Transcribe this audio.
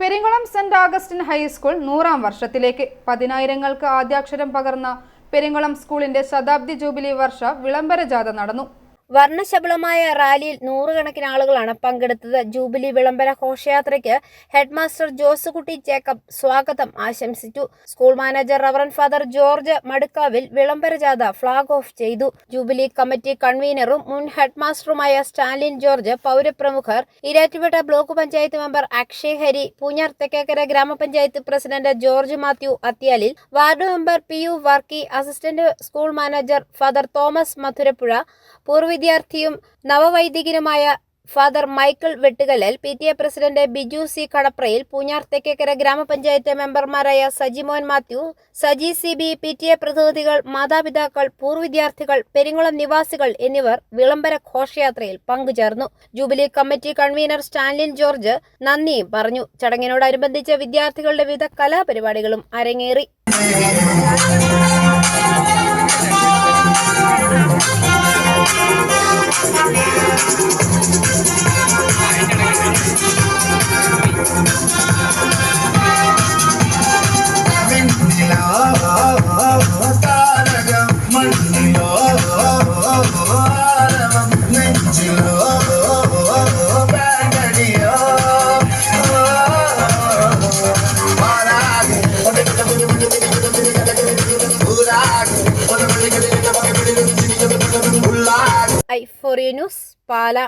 Peringulam saint Augustine high school നൂറാം വർഷത്തിലേക്ക് പതിനായിരങ്ങൾക്ക് ആദ്യാക്ഷരം പകർന്ന പെരിങ്കുളം സ്കൂളിന്റെ ശതാബ്ദി ജൂബിലി വർഷ വിളംബര ജാഥ നടന്നു. വർണശബളമായ റാലിയിൽ നൂറുകണക്കിന് ആളുകളാണ് പങ്കെടുത്തത്. ജൂബിലി വിളംബര ഘോഷയാത്രയ്ക്ക് ഹെഡ്മാസ്റ്റർ ജോസുകുട്ടി ജേക്കബ് സ്വാഗതം ആശംസിച്ചു. School manager reverend father George Madukkavil വിളംബര ജാഥ ഫ്ളാഗ് ഓഫ് ചെയ്തു. ജൂബിലി കമ്മിറ്റി കൺവീനറും മുൻ ഹെഡ്മാസ്റ്ററുമായ സ്റ്റാലിൻ ജോർജ് പൗരപ്രമുഖർ ഇരാറ്റുപേട്ട ബ്ലോക്ക് പഞ്ചായത്ത് മെമ്പർ അക്ഷയ് ഹരി പൂഞ്ഞാർ തെക്കേക്കര ഗ്രാമപഞ്ചായത്ത് president George Mathew Athyalil ward member P U Varkey assistant school manager father Thomas Madhurappuzha പൂർവ വിദ്യാർത്ഥിയും നവവൈദികനുമായ father Michael Vettukallel P T A president Biju C Kadaprayil Poonjar Thekkekara ഗ്രാമപഞ്ചായത്ത് മെമ്പർമാരായ Sajimon Mathew Saji C B P T A പ്രതിനിധികൾ മാതാപിതാക്കൾ പൂർവ പെരിങ്ങുളം നിവാസികൾ എന്നിവർ വിളംബര ഘോഷയാത്രയിൽ പങ്കുചേർന്നു. Jubilee committee convener Stanlin George നന്ദിയും പറഞ്ഞു. ചടങ്ങിനോടനുബന്ധിച്ച് വിദ്യാർത്ഥികളുടെ വിവിധ കലാപരിപാടികളും അരങ്ങേറി. ഐ ഫോറിയ പാല.